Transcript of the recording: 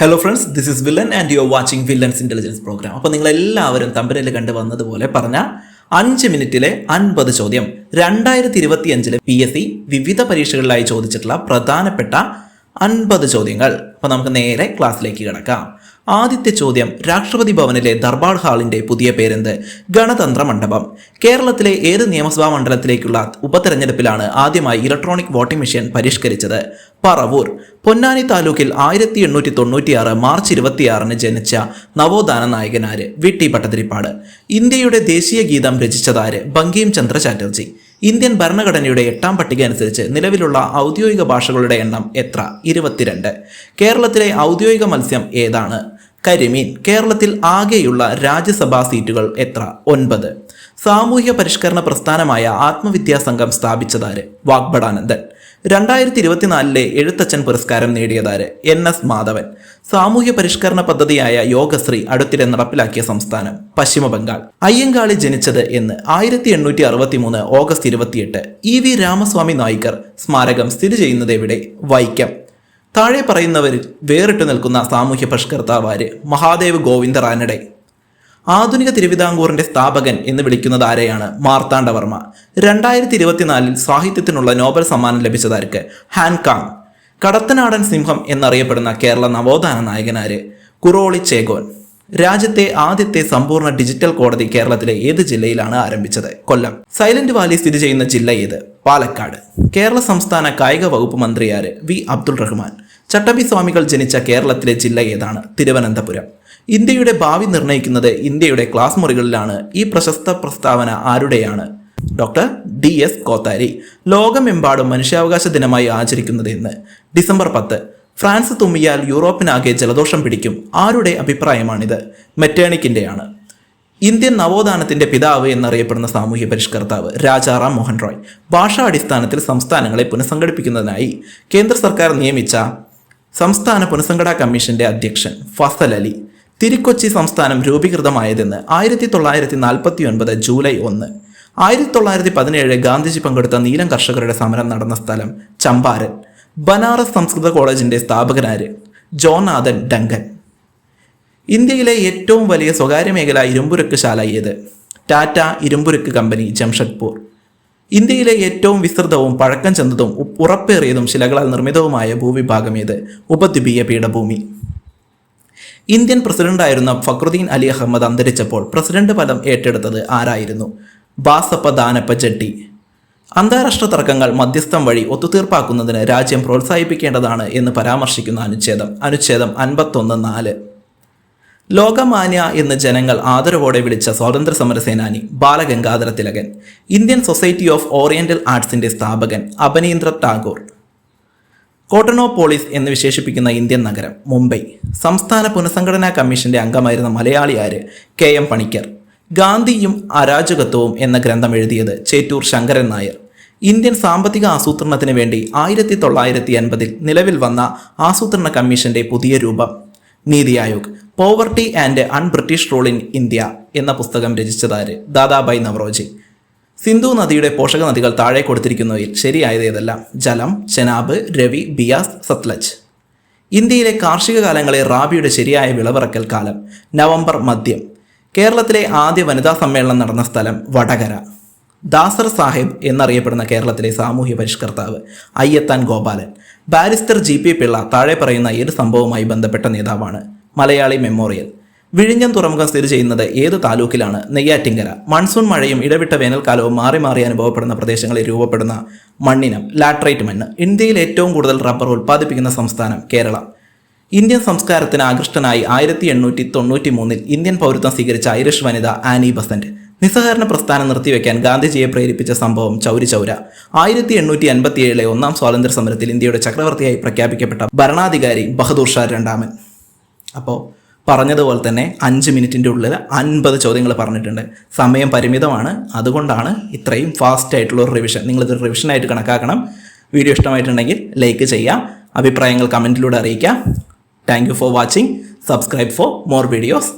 Hello friends this is villain and you are watching villain's intelligence program അപ്പോൾ നിങ്ങൾ എല്ലാവരും കണ്ടു വന്നതുപോലെ പറഞ്ഞ അഞ്ച് മിനിറ്റിലെ അൻപത് ചോദ്യം. രണ്ടായിരത്തി ഇരുപത്തി അഞ്ചിലെ പി എസ് സി വിവിധ പരീക്ഷകളിലായി ചോദിച്ചിട്ടുള്ള പ്രധാനപ്പെട്ട അൻപത് ചോദ്യങ്ങൾ. അപ്പോൾ നമുക്ക് നേരെ ക്ലാസ്സിലേക്ക് കിടക്കാം. ആദ്യത്തെ ചോദ്യം രാഷ്ട്രപതി ഭവനിലെ ദർബാർ ഹാളിന്റെ പുതിയ പേരെന്ത്? ഗണതന്ത്ര മണ്ഡപം. കേരളത്തിലെ ഏത് നിയമസഭാ മണ്ഡലത്തിലേക്കുള്ള ഉപതെരഞ്ഞെടുപ്പിലാണ് ആദ്യമായി ഇലക്ട്രോണിക് വോട്ടിംഗ് മെഷീൻ പരിഷ്കരിച്ചത്? പറവൂർ. പൊന്നാനി താലൂക്കിൽ ആയിരത്തി എണ്ണൂറ്റി തൊണ്ണൂറ്റിയാറ് മാർച്ച് ഇരുപത്തിയാറിന് ജനിച്ച നവോത്ഥാന നായകനാര് വി ടി ഭട്ടതിരിപ്പാട്. ഇന്ത്യയുടെ ദേശീയ ഗീതം രചിച്ചതാര്? ബങ്കിം ചന്ദ്ര ചാറ്റർജി ഇന്ത്യൻ ഭരണഘടനയുടെ എട്ടാം പട്ടിക അനുസരിച്ച് നിലവിലുള്ള ഔദ്യോഗിക ഭാഷകളുടെ എണ്ണം എത്ര? ഇരുപത്തിരണ്ട്. കേരളത്തിലെ ഔദ്യോഗിക മത്സ്യം ഏതാണ്? കരിമീൻ. കേരളത്തിൽ ആകെയുള്ള രാജ്യസഭാ സീറ്റുകൾ എത്ര? ഒൻപത്. സാമൂഹ്യ പരിഷ്കരണ പ്രസ്ഥാനമായ ആത്മവിദ്യാസംഘം സ്ഥാപിച്ചതാര്? വാഗ്ബടാനന്ദൻ രണ്ടായിരത്തി ഇരുപത്തിനാലിലെ എഴുത്തച്ഛൻ പുരസ്കാരം നേടിയതാര്? N S Madhavan. സാമൂഹ്യ പരിഷ്കരണ പദ്ധതിയായ യോഗശ്രീ അടുത്തിടെ നടപ്പിലാക്കിയ സംസ്ഥാനം പശ്ചിമബംഗാൾ. അയ്യങ്കാളി ജനിച്ചത് എന്ന് ആയിരത്തി എണ്ണൂറ്റി അറുപത്തി മൂന്ന് ഓഗസ്റ്റ് ഇരുപത്തിയെട്ട് ഇ വി രാമസ്വാമി നായിക്കർ സ്മാരകം സ്ഥിതി ചെയ്യുന്നത് എവിടെ? വൈക്കം. താഴെ പറയുന്നവരിൽ വേറിട്ട് നിൽക്കുന്ന സാമൂഹ്യ പരിഷ്കർത്താവാര് മഹാദേവ് ഗോവിന്ദ റാനഡെ ആധുനിക തിരുവിതാംകൂറിന്റെ സ്ഥാപകൻ എന്ന് വിളിക്കുന്നത് ആരെയാണ്? മാർത്താണ്ഡവർമ്മ രണ്ടായിരത്തി ഇരുപത്തിനാലിൽ സാഹിത്യത്തിനുള്ള നോബൽ സമ്മാനം ലഭിച്ചതാർക്ക്? ഹാൻകാങ്. കടത്തനാടൻ സിംഹം എന്നറിയപ്പെടുന്ന കേരള നവോത്ഥാന നായകനാര്? കുറോളി ചേഗോൻ. രാജ്യത്തെ ആദ്യത്തെ സമ്പൂർണ ഡിജിറ്റൽ കോടതി കേരളത്തിലെ ഏത് ജില്ലയിലാണ് ആരംഭിച്ചത്? കൊല്ലം. സൈലന്റ് വാലി സ്ഥിതി ചെയ്യുന്ന ജില്ല ഏത്? പാലക്കാട്. കേരള സംസ്ഥാന കായിക വകുപ്പ് മന്ത്രിയാര് വി അബ്ദുൾ റഹ്മാൻ. ചട്ടമ്പി സ്വാമികൾ ജനിച്ച കേരളത്തിലെ ജില്ല ഏതാണ്? തിരുവനന്തപുരം. ഇന്ത്യയുടെ ഭാവി നിർണയിക്കുന്നത് ഇന്ത്യയുടെ ക്ലാസ് മുറികളിലാണ്. ഈ പ്രശസ്ത പ്രസ്താവന ആരുടെയാണ്? Doctor D S Kothari. ലോകമെമ്പാടും മനുഷ്യാവകാശ ദിനമായി ആചരിക്കുന്നത് ഇന്ന്. ഡിസംബർ പത്ത്. ഫ്രാൻസ് തുമ്മിയാൽ യൂറോപ്പിനാകെ ജലദോഷം പിടിക്കും. ആരുടെ അഭിപ്രായമാണിത്? മെറ്റേണിക്കിന്റെയാണ് ഇന്ത്യൻ നവോത്ഥാനത്തിന്റെ പിതാവ് എന്നറിയപ്പെടുന്ന സാമൂഹ്യ പരിഷ്കർത്താവ് രാജാറാം മോഹൻ റോയ് ഭാഷാടിസ്ഥാനത്തിൽ സംസ്ഥാനങ്ങളെ പുനഃസംഘടിപ്പിക്കുന്നതിനായി കേന്ദ്ര സർക്കാർ നിയമിച്ച സംസ്ഥാന പുനഃസംഘടനാ കമ്മീഷന്റെ അധ്യക്ഷൻ ഫസൽ അലി. തിരുക്കൊച്ചി സംസ്ഥാനം രൂപീകൃതമായതെന്ന് ആയിരത്തി തൊള്ളായിരത്തി നാൽപ്പത്തി ഒൻപത് ജൂലൈ ഒന്ന്. ആയിരത്തി തൊള്ളായിരത്തി പതിനേഴ് ഗാന്ധിജി പങ്കെടുത്ത നീലം കർഷകരുടെ സമരം നടന്ന സ്ഥലം ചമ്പാരൻ. ബനാറസ് സംസ്കൃത കോളേജിന്റെ സ്ഥാപകനാര് ജോനാഥൻ ഡങ്കൻ. ഇന്ത്യയിലെ ഏറ്റവും വലിയ സ്വകാര്യ മേഖല ഇരുമ്പുരുക്ക് ശാല ഏത് ടാറ്റ ഇരുമ്പുരുക്ക് കമ്പനി ജംഷഡ്പൂർ. ഇന്ത്യയിലെ ഏറ്റവും വിസ്തൃതവും പഴക്കം ചെന്നതും ഉറപ്പേറിയതും ശിലകളാൽ നിർമ്മിതവുമായ ഭൂവിഭാഗം ഏത്? ഉപദ്വീപീയ പീഠഭൂമി. ഇന്ത്യൻ പ്രസിഡന്റായിരുന്ന ഫക്രുദ്ദീൻ അലി അഹമ്മദ് അന്തരിച്ചപ്പോൾ പ്രസിഡന്റ് പദം ഏറ്റെടുത്തത് ആരായിരുന്നു? ബാസപ്പ ദാനപ്പ ജെട്ടി അന്താരാഷ്ട്ര തർക്കങ്ങൾ മധ്യസ്ഥം വഴി ഒത്തുതീർപ്പാക്കുന്നതിന് രാജ്യം പ്രോത്സാഹിപ്പിക്കേണ്ടതാണ് എന്ന് പരാമർശിക്കുന്ന അനുച്ഛേദം അനുച്ഛേദം അൻപത്തൊന്ന് നാല്. ലോകമാന്യ എന്ന് ജനങ്ങൾ ആദരവോടെ വിളിച്ച സ്വാതന്ത്ര്യ സമര സേനാനി Balagangadhara Tilak Indian society of oriental ആർട്സിന്റെ സ്ഥാപകൻ അപനീന്ദ്ര ടാഗോർ കോട്ടണോപോളിസ് എന്ന് വിശേഷിപ്പിക്കുന്ന ഇന്ത്യൻ നഗരം മുംബൈ. സംസ്ഥാന പുനഃസംഘടനാ കമ്മീഷന്റെ അംഗമായിരുന്ന മലയാളിയാര് കെ. എം. പണിക്കർ. ഗാന്ധിയും അരാജകത്വവും എന്ന ഗ്രന്ഥം എഴുതിയത് ചേറ്റൂർ ശങ്കരൻ നായർ. ഇന്ത്യൻ സാമ്പത്തിക ആസൂത്രണത്തിന് വേണ്ടി ആയിരത്തി തൊള്ളായിരത്തി അൻപതിൽ നിലവിൽ വന്ന ആസൂത്രണ കമ്മീഷന്റെ പുതിയ രൂപം. NITI Aayog. Poverty and un British rule in India എന്ന പുസ്തകം രചിച്ചതാര്? ദാദാബായ് നവറോജി. സിന്ധു നദിയുടെ പോഷക നദികൾ താഴെ കൊടുത്തിരിക്കുന്നവയിൽ ശരിയായത് ഏതെല്ലാം? ജലം ചെനാബ് രവി ബിയാസ് സത്ലജ്. ഇന്ത്യയിലെ കാർഷിക കാലങ്ങളെ റാബിയുടെ ശരിയായ വിളവിറക്കൽ കാലം നവംബർ മധ്യം കേരളത്തിലെ ആദ്യ വനിതാ സമ്മേളനം നടന്ന സ്ഥലം വടകര. ദാസർ സാഹിബ് എന്നറിയപ്പെടുന്ന കേരളത്തിലെ സാമൂഹ്യ പരിഷ്കർത്താവ് Ayyathan Gopalan. Barrister G P Pillai താഴെ പറയുന്ന ഏത് സംഭവവുമായി ബന്ധപ്പെട്ട നേതാവാണ്? മലയാളി മെമ്മോറിയൽ. വിഴിഞ്ഞം തുറമുഖം സ്ഥിതി ചെയ്യുന്നത് ഏത് താലൂക്കിലാണ്? നെയ്യാറ്റിങ്കര. മൺസൂൺ മഴയും ഇടവിട്ട വേനൽക്കാലവും മാറി മാറി അനുഭവപ്പെടുന്ന പ്രദേശങ്ങളിൽ രൂപപ്പെടുന്ന മണ്ണിനം ലാട്രൈറ്റ് മണ്ണ് ഇന്ത്യയിൽ ഏറ്റവും കൂടുതൽ റബ്ബർ ഉൽപ്പാദിപ്പിക്കുന്ന സംസ്ഥാനം കേരളം. ഇന്ത്യൻ സംസ്കാരത്തിന് ആകൃഷ്ടനായി ആയിരത്തി എണ്ണൂറ്റി തൊണ്ണൂറ്റി മൂന്നിൽ ഇന്ത്യൻ പൗരത്വം സ്വീകരിച്ച ഐറിഷ് വനിത ആനി ബസന്റ്. നിസ്സഹകരണ പ്രസ്ഥാനം നിർത്തിവെക്കാൻ ഗാന്ധിജിയെ പ്രേരിപ്പിച്ച സംഭവം ചൗരി ചൗര. ആയിരത്തി എണ്ണൂറ്റി അൻപത്തി ഏഴിലെ ഒന്നാം സ്വാതന്ത്ര്യ സമരത്തിൽ ഇന്ത്യയുടെ ചക്രവർത്തിയായി പ്രഖ്യാപിക്കപ്പെട്ട ഭരണാധികാരി ബഹദൂർ ഷാ രണ്ടാമൻ. അപ്പോൾ പറഞ്ഞതുപോലെ തന്നെ അഞ്ച് മിനിറ്റിന്റെ ഉള്ളിൽ അൻപത് ചോദ്യങ്ങൾ പറഞ്ഞിട്ടുണ്ട്. സമയം പരിമിതമാണ്. അതുകൊണ്ടാണ് ഇത്രയും ഫാസ്റ്റ് ആയിട്ടുള്ള ഒരു റിവിഷൻ നിങ്ങളിത് റിവിഷനായിട്ട് കണക്കാക്കണം. വീഡിയോ ഇഷ്ടമായിട്ടുണ്ടെങ്കിൽ ലൈക്ക് ചെയ്യാം അഭിപ്രായങ്ങൾ കമന്റിലൂടെ അറിയിക്കാം thank for watching subscribe for more videos